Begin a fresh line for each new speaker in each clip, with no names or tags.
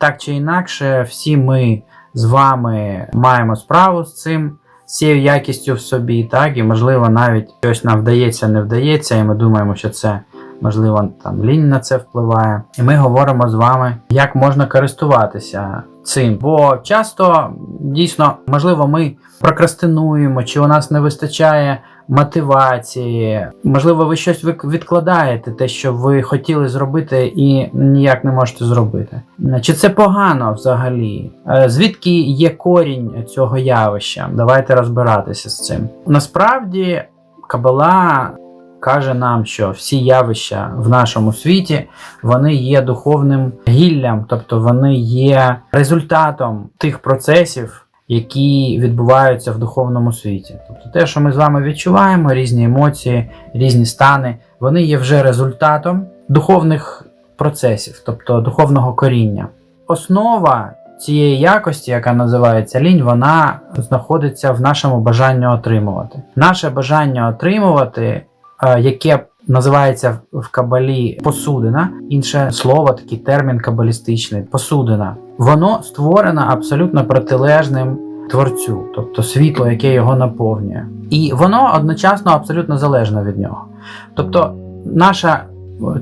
Так чи інакше, всі ми з вами маємо справу з цим, з цією якістю в собі, так, і можливо навіть щось нам вдається, не вдається, і ми думаємо, що це можливо там лінь на це впливає. І ми говоримо з вами, як можна користуватися цим. Бо часто дійсно, можливо, ми прокрастинуємо, чи у нас не вистачає мотивації. Можливо, ви щось відкладаєте, те, що ви хотіли зробити, і ніяк не можете зробити. Чи це погано взагалі? Е, Звідки є корінь цього явища? Давайте розбиратися з цим. Насправді, Кабала каже нам, що всі явища в нашому світі вони є духовним гіллям, тобто вони є результатом тих процесів, які відбуваються в духовному світі. Тобто те, що ми з вами відчуваємо, різні емоції, різні стани, вони є вже результатом духовних процесів, тобто духовного коріння. Основа цієї якості, яка називається лінь, вона знаходиться в нашому бажанні отримувати. Наше бажання отримувати, е, яке називається в кабалі посудина, інше слово, такий термін кабалістичний посудина. Воно створено абсолютно протилежним творцю, тобто світло, яке його наповнює. І воно одночасно абсолютно залежно від нього. Тобто, наша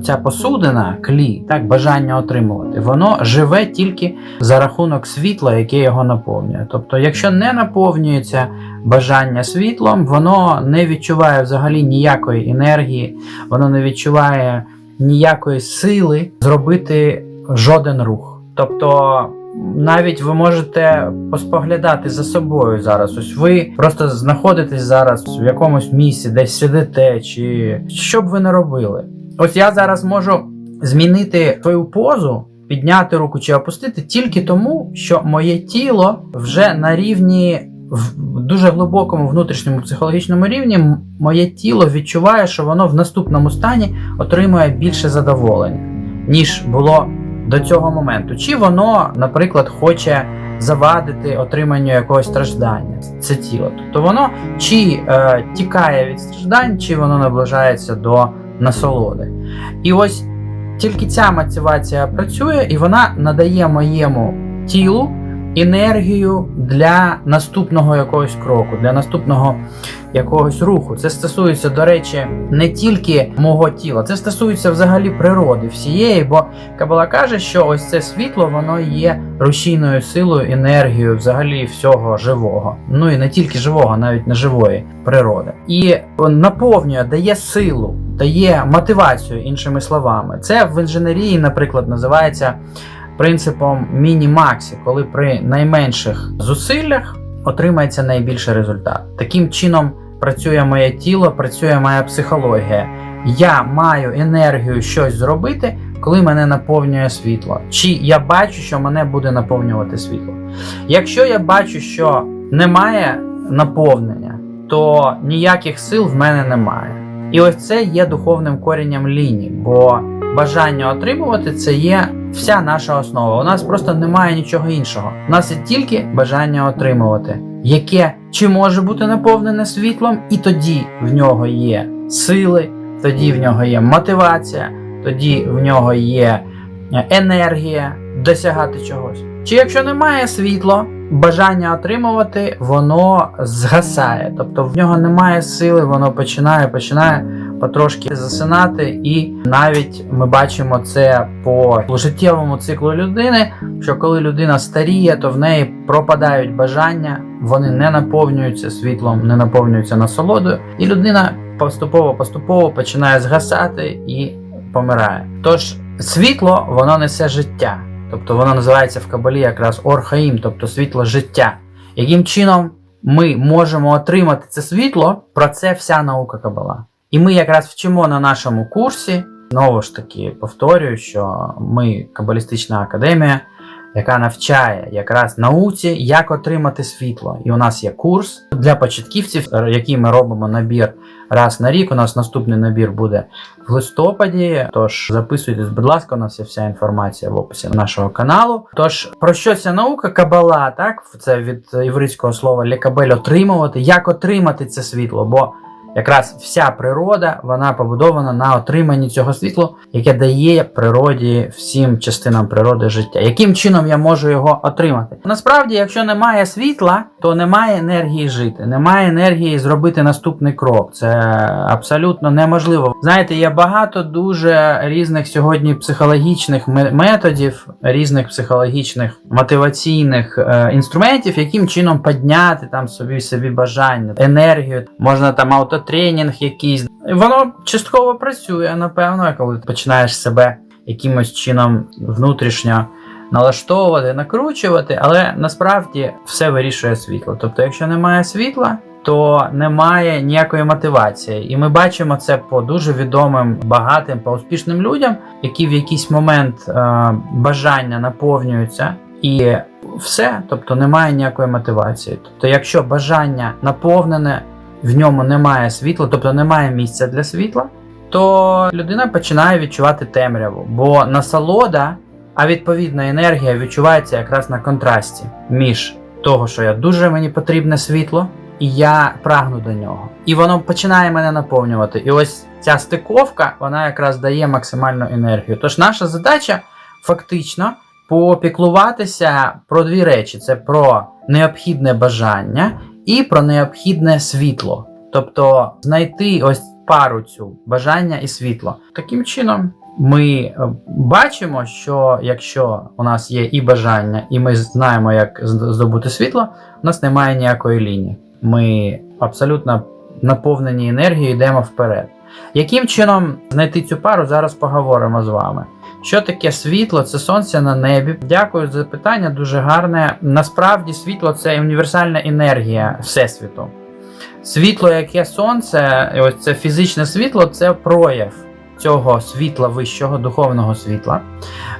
ця посудина, клі, так, бажання отримувати, воно живе тільки за рахунок світла, яке його наповнює. Тобто, якщо не наповнюється бажання світлом, воно не відчуває взагалі ніякої енергії, воно не відчуває ніякої сили зробити жоден рух. Тобто. Навіть ви можете поспоглядати за собою зараз. Ось ви просто знаходитесь зараз в якомусь місці, десь сидите, чи що б ви не робили. Ось я зараз можу змінити свою позу, підняти руку чи опустити тільки тому, що моє тіло вже на рівні в дуже глибокому внутрішньому психологічному рівні, моє тіло відчуває, що воно в наступному стані отримує більше задоволення, ніж було до цього моменту. Чи воно, наприклад, хоче завадити отриманню якогось страждання, це тіло. Тобто воно чи е, тікає від страждань, чи воно наближається до насолоди. І ось тільки ця мотивація працює, і вона надає моєму тілу енергію для наступного якогось кроку, для наступного якогось руху. Це стосується, до речі, не тільки мого тіла, це стосується взагалі природи всієї, бо Кабала каже, що ось це світло, воно є рушійною силою, енергією взагалі всього живого. Ну і не тільки живого, навіть неживої природи. І наповнює, дає силу, дає мотивацію, іншими словами. Це в інженерії, наприклад, називається принципом міні-максі, коли при найменших зусиллях отримається найбільший результат. Таким чином працює моє тіло, працює моя психологія. Я маю енергію щось зробити, коли мене наповнює світло. Чи я бачу, що мене буде наповнювати світло. Якщо я бачу, що немає наповнення, то ніяких сил в мене немає. І ось це є духовним коренням лінії, бо бажання отримувати це є вся наша основа. У нас просто немає нічого іншого. У нас є тільки бажання отримувати, яке чи може бути наповнене світлом, і тоді в нього є сили, тоді в нього є мотивація, тоді в нього є е, енергія досягати чогось. Чи якщо немає світла, бажання отримувати, воно згасає. Тобто в нього немає сили, воно починає, починає потрошки засинати, і навіть ми бачимо це по життєвому циклу людини, що коли людина старіє, то в неї пропадають бажання, вони не наповнюються світлом, не наповнюються насолодою, і людина поступово-поступово починає згасати і помирає. Тож світло воно несе життя, тобто вона називається в кабалі якраз орхаїм, тобто світло життя. Яким чином ми можемо отримати це світло, про це вся наука кабала. І ми якраз вчимо на нашому курсі. Знову ж таки, повторюю, що ми Кабалістична академія, яка навчає якраз науці, як отримати світло. І у нас є курс для початківців, який ми робимо набір раз на рік. У нас наступний набір буде в листопаді. Тож записуйтесь, будь ласка, у нас є вся інформація в описі нашого каналу. Тож про що ця наука? Кабала, так? Це від єврейського слова лікабель отримувати. Як отримати це світло? Бо якраз вся природа вона побудована на отриманні цього світла, яке дає природі всім частинам природи життя. Яким чином я можу його отримати? Насправді, якщо немає світла, то немає енергії жити, немає енергії зробити наступний крок. Це абсолютно неможливо. Знаєте, є багато дуже різних сьогодні психологічних методів, різних психологічних мотиваційних е, інструментів, яким чином підняти там собі собі бажання, енергію, можна там аутотренінг якийсь. Воно частково працює, напевно, коли ти починаєш себе якимось чином внутрішньо налаштовувати, накручувати, але насправді все вирішує світло. Тобто, якщо немає світла, то немає ніякої мотивації. І ми бачимо це по дуже відомим, багатим, по успішним людям, які в якийсь момент е, бажання наповнюються. І все, тобто немає ніякої мотивації. Тобто, якщо бажання наповнене, в ньому немає світла, тобто немає місця для світла, то людина починає відчувати темряву, бо насолода, а відповідна енергія відчувається якраз на контрасті між того, що я дуже мені потрібне світло, і я прагну до нього. І воно починає мене наповнювати. І ось ця стиковка, вона якраз дає максимальну енергію. Тож наша задача фактично попіклуватися про дві речі: це про необхідне бажання і про необхідне світло. Тобто знайти ось пару цю бажання і світло. Таким чином, ми е, бачимо, що якщо у нас є і бажання, і ми знаємо, як здобути світло, у нас немає ніякої лінії. Ми абсолютно наповнені енергією йдемо вперед. Яким чином знайти цю пару, зараз поговоримо з вами. Що таке світло? Це сонце на небі. Дякую за питання, дуже гарне. Насправді, світло це універсальна енергія Всесвіту. Світло, яке сонце, ось це фізичне світло, це прояв цього світла вищого духовного світла.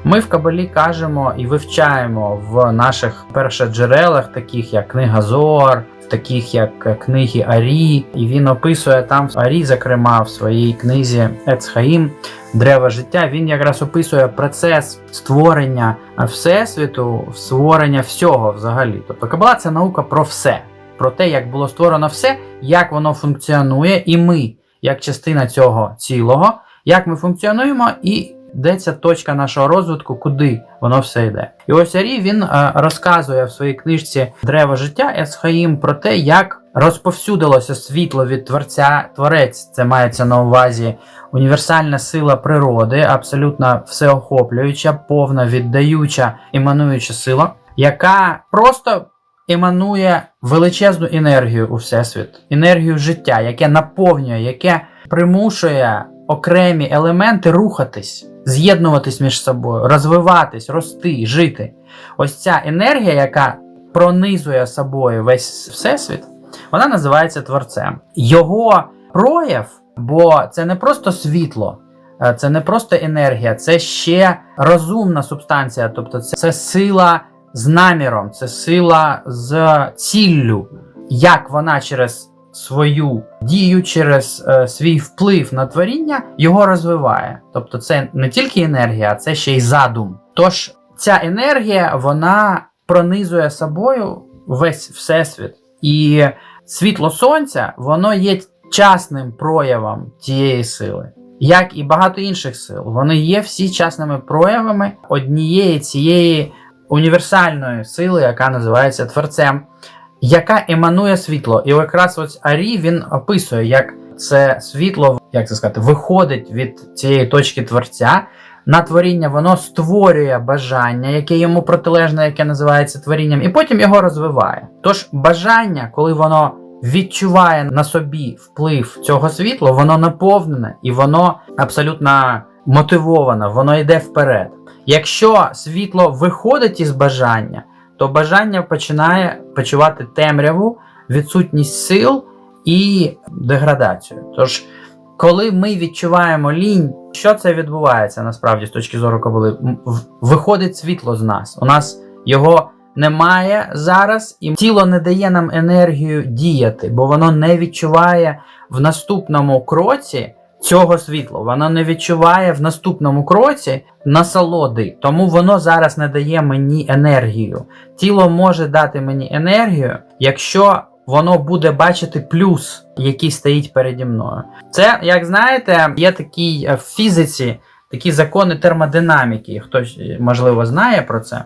Ми в Кабалі кажемо і вивчаємо в наших першоджерелах, таких як книга Зоар, таких як книги Арі, і він описує там Арі, зокрема, в своїй книзі Ецхаїм, Древо життя. Він якраз описує процес створення всесвіту, створення всього взагалі. Тобто Кабала це наука про все, про те, як було створено все, як воно функціонує, і ми, як частина цього цілого, як ми функціонуємо і де ця точка нашого розвитку, куди воно все йде. І ось Арі він е, розказує в своїй книжці Древо життя Есхаїм про те, як розповсюдилося світло від Творця Творець. Це мається на увазі універсальна сила природи, абсолютно всеохоплююча, повна, віддаюча, імануюча сила, яка просто еманує величезну енергію у всесвіт, енергію життя, яке наповнює, яке примушує окремі елементи рухатись, з'єднуватись між собою, розвиватись, рости, жити. Ось ця енергія, яка пронизує собою весь всесвіт, вона називається творцем. Його прояв, бо це не просто світло. е, Це не просто енергія, це ще розумна субстанція, тобто це, це сила з наміром, це сила з ціллю, як вона через свою дію, через е, свій вплив на творіння його розвиває. Тобто, це не тільки енергія, а це ще й задум. Тож ця енергія вона пронизує собою весь всесвіт. І світло сонця воно є частним проявом тієї сили. Як і багато інших сил, вони є всі частними проявами однієї цієї універсальної сили, яка називається творцем, яка еманує світло. І якраз ось Арі він описує, як це світло, як це сказати, виходить від цієї точки творця. На творіння воно створює бажання, яке йому протилежне, яке називається творінням, і потім його розвиває. Тож бажання, коли воно відчуває на собі вплив цього світла, воно наповнене і воно абсолютно мотивоване, воно йде вперед. Якщо світло виходить із бажання, то бажання починає почувати темряву, відсутність сил і деградацію. Тож, коли ми відчуваємо лінь, що це відбувається насправді з точки зору кабали? Виходить світло з нас. У нас його немає зараз, і тіло не дає нам енергію діяти, бо воно не відчуває в наступному кроці цього світла. Воно не відчуває в наступному кроці насолоди, тому воно зараз не дає мені енергію. Тіло може дати мені енергію, якщо воно буде бачити плюс, який стоїть переді мною. Це, як знаєте, є такий е, в фізиці такі закони термодинаміки. Хтось, е, можливо, знає про це.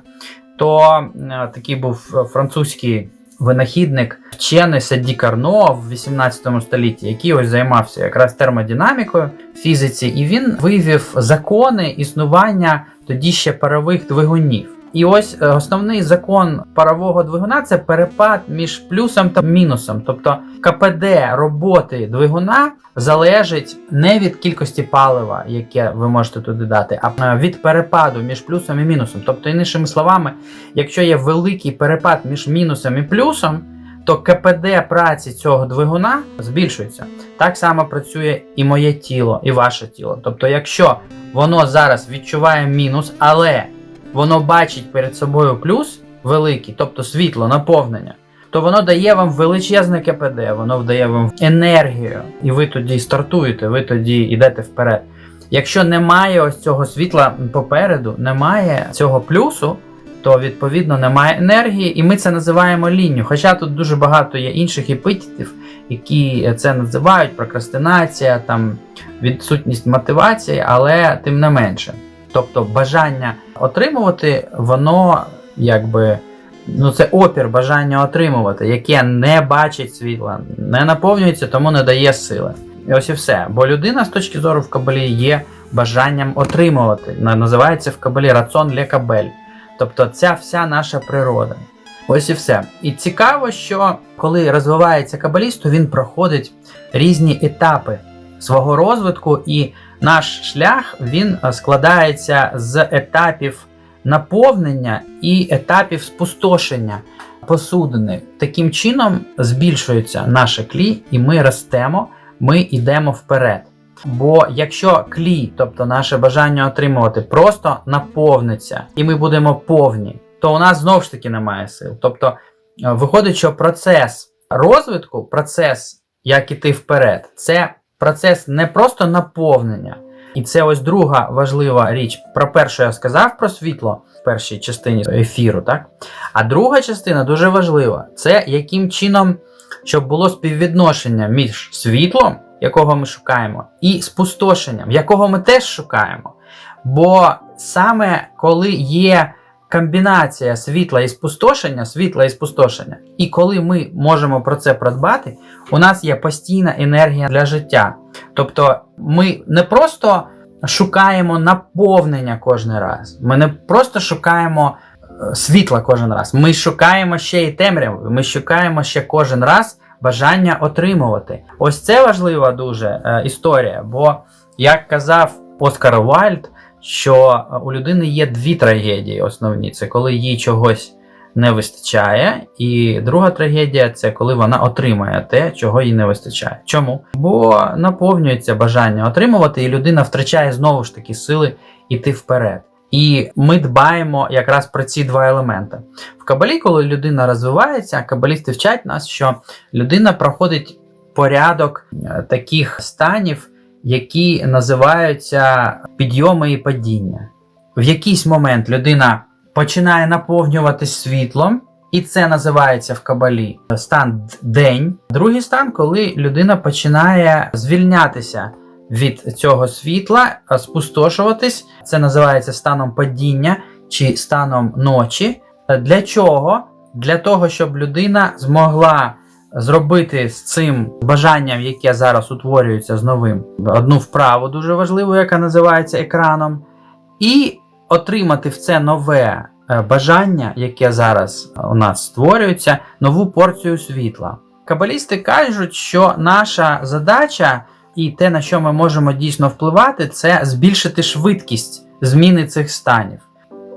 То е, такий був французький винахідник, вчений Саді Карно в 18 столітті, який ось займався якраз термодинамікою фізиці, і він вивів закони існування тоді ще парових двигунів. І ось е, основний закон парового двигуна це перепад між плюсом та мінусом. Тобто КПД роботи двигуна залежить не від кількості палива, яке ви можете туди дати, а е, від перепаду між плюсом і мінусом. Тобто, іншими словами, якщо є великий перепад між мінусом і плюсом, то КПД праці цього двигуна збільшується. Так само працює і моє тіло, і ваше тіло. Тобто, якщо воно зараз відчуває мінус, але воно бачить перед собою плюс великий, тобто світло, наповнення, то воно дає вам величезне КПД, воно дає вам енергію, і ви тоді стартуєте, ви тоді йдете вперед. Якщо немає ось цього світла попереду, немає цього плюсу, то відповідно немає енергії, і ми це називаємо лінню. Хоча тут дуже багато є інших епітетів, які це називають прокрастинація, там відсутність мотивації, але тим не менше. Тобто бажання отримувати, воно якби ну це опір бажання отримувати, яке не бачить світла, не наповнюється, тому не дає сили. І ось і все. Бо людина з точки зору в кабалі є бажанням отримувати. Називається в кабалі раціон ле кабель. Тобто ця вся наша природа. Ось і все. І цікаво, що коли розвивається кабаліст, то він проходить різні етапи свого розвитку, і наш шлях він е, складається з етапів наповнення і етапів спустошення посудини. Таким чином збільшується наше клі, і ми ростемо, ми йдемо вперед. Бо якщо клі, тобто наше бажання отримувати, просто наповниться, і ми будемо повні, то у нас знову ж таки немає сил. Тобто, е, виходить, що процес розвитку, процес, як іти вперед, це процес не просто наповнення. І це ось друга важлива річ. Про перше я сказав про світло в першій частині ефіру, так? А друга частина дуже важлива. Це яким чином, щоб було співвідношення між світлом, якого ми шукаємо, і спустошенням, якого ми теж шукаємо. Бо саме коли є комбінація світла і спустошення, світла і спустошення, і коли ми можемо про це продбати, у нас є постійна енергія для життя. Тобто ми не просто шукаємо наповнення кожен раз, ми не просто шукаємо е, світла кожен раз, ми шукаємо ще і темряву, ми шукаємо ще кожен раз бажання отримувати. Ось це важлива дуже е, історія, бо як казав Оскар Вальд, що е, у людини є дві трагедії основні: це коли їй чогось не вистачає, і друга трагедія це коли вона отримує те, чого їй не вистачає. Чому? Бо наповнюється бажання отримувати, і людина втрачає знову ж таки сили йти вперед. І ми дбаємо якраз про ці два елементи. В кабалі, коли людина розвивається, кабалісти вчать нас, що людина проходить порядок е, таких станів, які називаються підйоми і падіння. В якийсь момент людина починає наповнюватись світлом, і це називається в кабалі стан день. Другий стан, коли людина починає звільнятися від цього світла, спустошуватись. Це називається станом падіння чи станом ночі. Для чого? Для того, щоб людина змогла зробити з цим бажанням, яке зараз утворюється з новим, одну вправу дуже важливу, яка називається екраном, і отримати в це нове е, бажання, яке зараз у нас створюється, нову порцію світла. Кабалісти кажуть, що наша задача і те, на що ми можемо дійсно впливати, це збільшити швидкість зміни цих станів.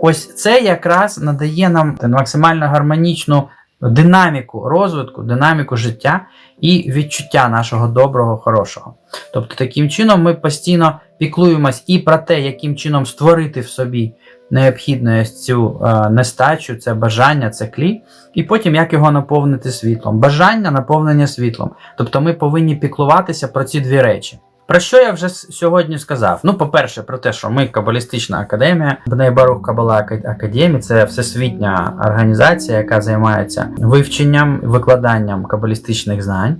Ось це якраз надає нам максимально гармонічну динаміку розвитку, динаміку життя і відчуття нашого доброго, хорошого. Тобто, таким чином ми постійно піклуємось і про те, яким чином створити в собі необхідну цю е, нестачу, це бажання, це клі, і потім як його наповнити світлом. Бажання, наповнення світлом. Тобто ми повинні піклуватися про ці дві речі. Про що я вже сьогодні сказав? Ну, по-перше, про те, що ми Кабалістична академія, Бней Барух Кабала Ака- Академії це всесвітня організація, яка займається вивченням, викладанням кабалістичних знань.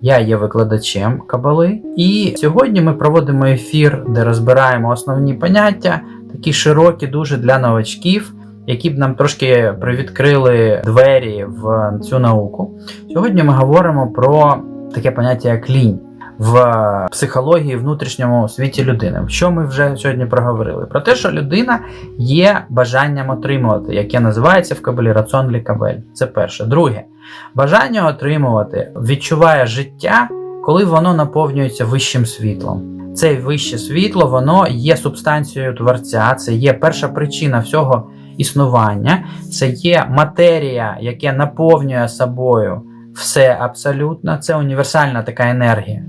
Я є викладачем кабали, і сьогодні ми проводимо ефір, де розбираємо основні поняття, такі широкі, дуже для новачків, які б нам трошки привідкрили двері в цю науку. Сьогодні ми говоримо про таке поняття як лінь в психології внутрішньому світі людини. Що ми вже сьогодні проговорили? Про те, що людина є бажанням отримувати, яке називається в кабелі раціон лікабель. Це перше. Друге, бажання отримувати відчуває життя, коли воно наповнюється вищим світлом. Це вище світло, воно є субстанцією творця, це є перша причина всього існування, це є матерія, яка наповнює собою все абсолютно. Це універсальна така енергія,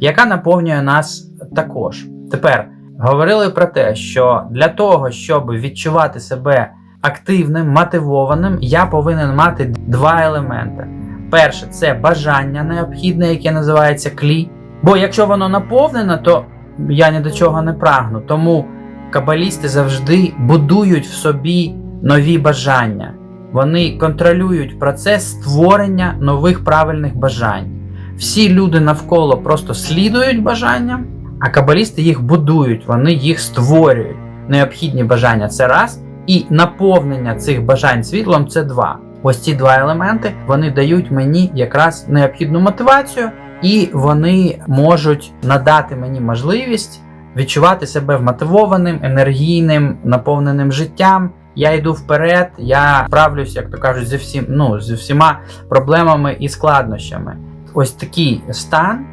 яка наповнює нас також. Тепер говорили про те, що для того, щоб відчувати себе активним, мотивованим, я повинен мати два елементи. Перше, це бажання необхідне, яке називається клі. Бо якщо воно наповнено, то я ні до чого не прагну. Тому кабалісти завжди будують в собі нові бажання. Вони контролюють процес створення нових правильних бажань. Всі люди навколо просто слідують бажанням, а кабалісти їх будують, вони їх створюють. Необхідні бажання це раз, і наповнення цих бажань світлом це два. Ось ці два елементи вони дають мені якраз необхідну мотивацію, і вони можуть надати мені можливість відчувати себе вмотивованим, енергійним, наповненим життям. Я йду вперед, я справлюсь, як то кажуть, зі всім, ну, зі всіма проблемами і складнощами. Ось такий стан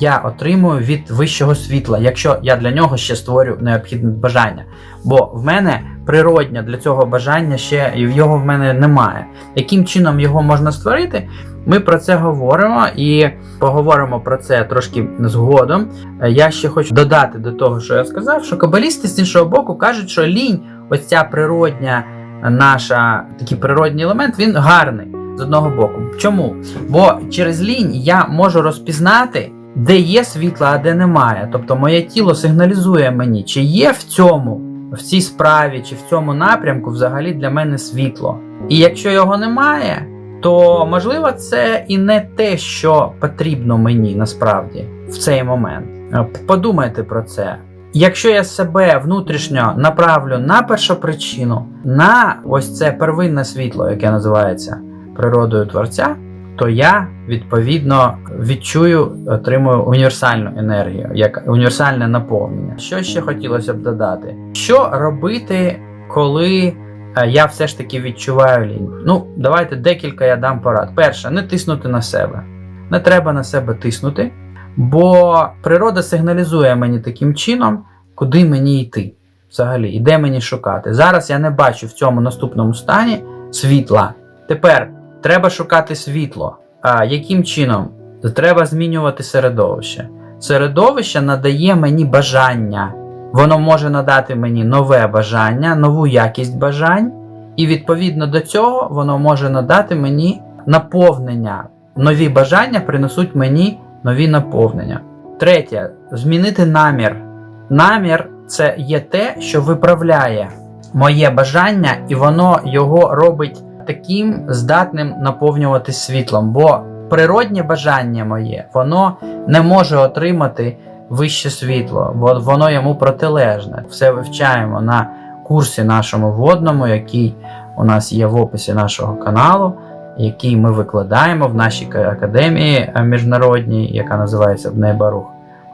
я отримую від вищого світла, якщо я для нього ще створю необхідне бажання. Бо в мене природня для цього бажання ще його в мене немає. Яким чином його можна створити? Ми про це говоримо і поговоримо про це трошки згодом. Я ще хочу додати до того, що я сказав, що кабалісти з іншого боку кажуть, що лінь, ось ця природня наша такий природній елемент, він гарний з одного боку. Чому? Бо через лінь я можу розпізнати, де є світло, а де немає. Тобто моє тіло сигналізує мені, чи є в цьому, в цій справі, чи в цьому напрямку взагалі для мене світло. І якщо його немає, то можливо це і не те, що потрібно мені насправді в цей момент. Е, Подумайте про це. Якщо я себе внутрішньо направлю на першопричину, на ось це первинне світло, яке називається природою творця, то я відповідно відчую, отримую універсальну енергію, як універсальне наповнення. Що ще хотілося б додати? Що робити, коли е, я все ж таки відчуваю лінь? Ну, давайте декілька я дам порад. Перше, не тиснути на себе. Не треба на себе тиснути, бо природа сигналізує мені таким чином, куди мені йти. Взагалі, і де мені шукати. Зараз я не бачу в цьому наступному стані світла. Тепер треба шукати світло. А яким чином? Треба змінювати середовище. Середовище надає мені бажання. Воно може надати мені нове бажання, нову якість бажань, і відповідно до цього воно може надати мені наповнення. Нові бажання принесуть мені нові наповнення. Третє змінити намір. Намір це є те, що виправляє моє бажання, і воно його робить таким здатним наповнювати світлом. Бо природнє бажання моє, воно не може отримати вище світло, бо воно йому протилежне. Все вивчаємо на курсі нашому водному, який у нас є в описі нашого каналу, який ми викладаємо в нашій академії е, міжнародній, яка називається Бнейбарух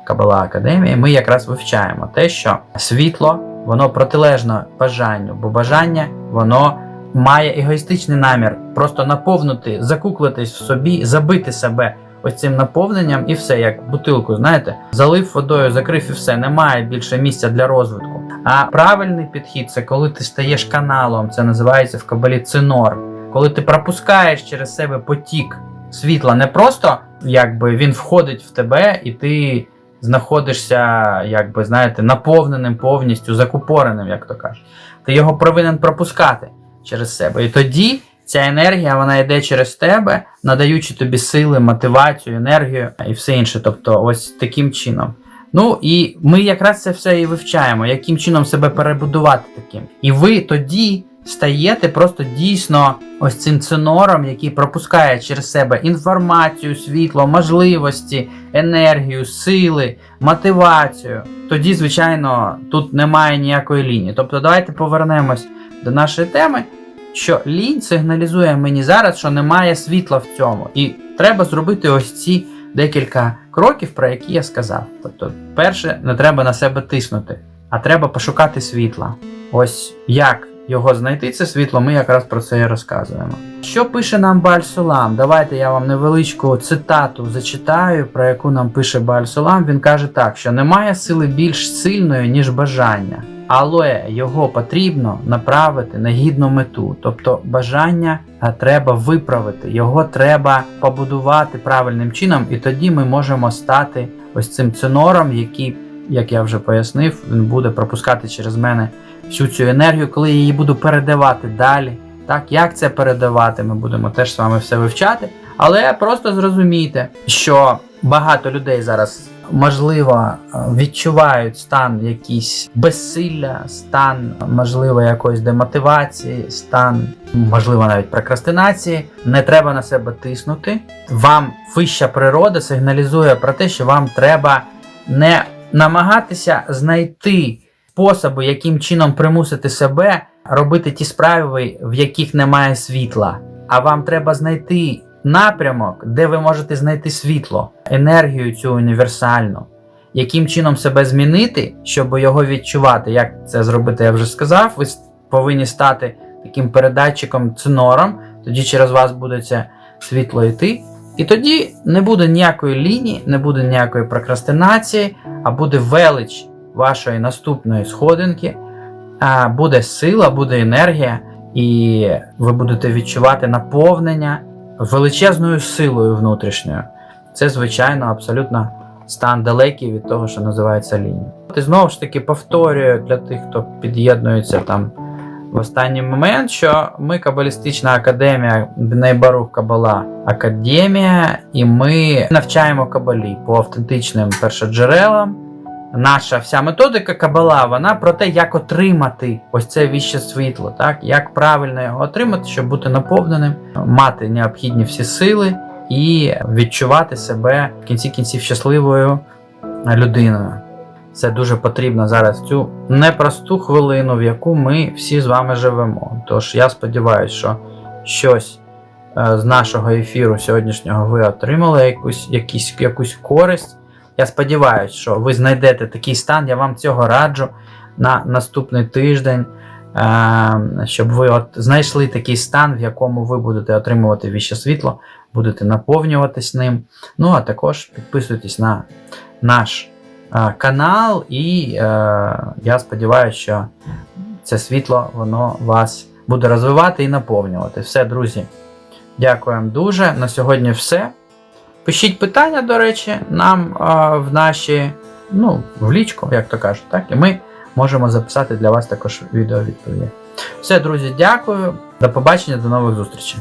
Кабала Академії. Ми якраз вивчаємо те, що світло воно протилежно бажанню, бо бажання воно має егоїстичний намір просто наповнити, закуклитись в собі, забити себе ось цим наповненням і все, як бутилку, знаєте, залив водою, закрив і все, немає більше місця для розвитку. А правильний підхід це коли ти стаєш каналом, це називається в кабалі цинор. Коли ти пропускаєш через себе потік світла, не просто якби він входить в тебе і ти знаходишся, якби знаєте, наповненим повністю, закупореним, як то кажуть. Ти його повинен пропускати через себе. І тоді ця енергія вона йде через тебе, надаючи тобі сили, мотивацію, енергію і все інше. Тобто, ось таким чином. Ну і ми якраз це все і вивчаємо, яким чином себе перебудувати таким. І ви тоді стаєте просто дійсно ось цим цинором, який пропускає через себе інформацію, світло, можливості, енергію, сили, мотивацію. Тоді, звичайно, тут немає ніякої лінії. Тобто, давайте повернемось до нашої теми. Що лінь сигналізує мені зараз, що немає світла в цьому, і треба зробити ось ці декілька кроків, про які я сказав. Тобто, перше, не треба на себе тиснути, а треба пошукати світла. Ось як його знайти, це світло, ми якраз про це і розказуємо. Що пише нам Баль Сулам? Давайте я вам невеличку цитату зачитаю, про яку нам пише Баль Сулам. Він каже так, що немає сили більш сильної, ніж бажання. Але його потрібно направити на гідну мету, тобто бажання треба виправити, його треба побудувати правильним чином, і тоді ми можемо стати ось цим цинором, який, як я вже пояснив, він буде пропускати через мене всю цю енергію, коли я її буду передавати далі. Так, як це передавати, ми будемо теж з вами все вивчати. Але просто зрозумійте, що багато людей зараз можливо відчувають стан якийсь безсилля, стан, можливо, якоїсь демотивації, стан, можливо, навіть прокрастинації. Не треба на себе тиснути. Вам вища природа сигналізує про те, що вам треба не намагатися знайти способи, яким чином примусити себе робити ті справи, в яких немає світла. А вам треба знайти напрямок, де ви можете знайти світло, енергію цю універсальну, яким чином себе змінити, щоб його відчувати. Як це зробити, я вже сказав. Ви повинні стати таким передатчиком цинором, тоді через вас буде це світло йти. І тоді не буде ніякої лінії, не буде ніякої прокрастинації, а буде велич вашої наступної сходинки, а буде сила, буде енергія, і ви будете відчувати наповнення величезною силою внутрішньою. Це, звичайно, абсолютно стан далекий від того, що називається лінія. І знову ж таки повторюю для тих, хто під'єднується там в останній момент, що ми Кабалістична академія Бнейбарух Кабала Академія, і ми навчаємо кабалі по автентичним першоджерелам. Наша вся методика кабала, вона про те, як отримати ось це віще світло, так? як правильно його отримати, щоб бути наповненим, мати необхідні всі сили і відчувати себе в кінці кінців щасливою людиною. Це дуже потрібно зараз цю непросту хвилину, в яку ми всі з вами живемо. Тож я сподіваюся, що щось е, з нашого ефіру сьогоднішнього ви отримали якусь, якісь, якусь користь. Я сподіваюся, що ви знайдете такий стан, я вам цього раджу на наступний тиждень, е, щоб ви от знайшли такий стан, в якому ви будете отримувати віще світло, будете наповнюватись ним. Ну, а також підписуйтесь на наш е, канал, і е, я сподіваюся, що це світло воно вас буде розвивати і наповнювати. Все, друзі. Дякуємо дуже. На сьогодні все. Пишіть питання, до речі, нам а, в наші, ну, в лічку, як то кажуть, так? І ми можемо записати для вас також відео відповіді. Все, друзі, дякую. До побачення, до нових зустрічей.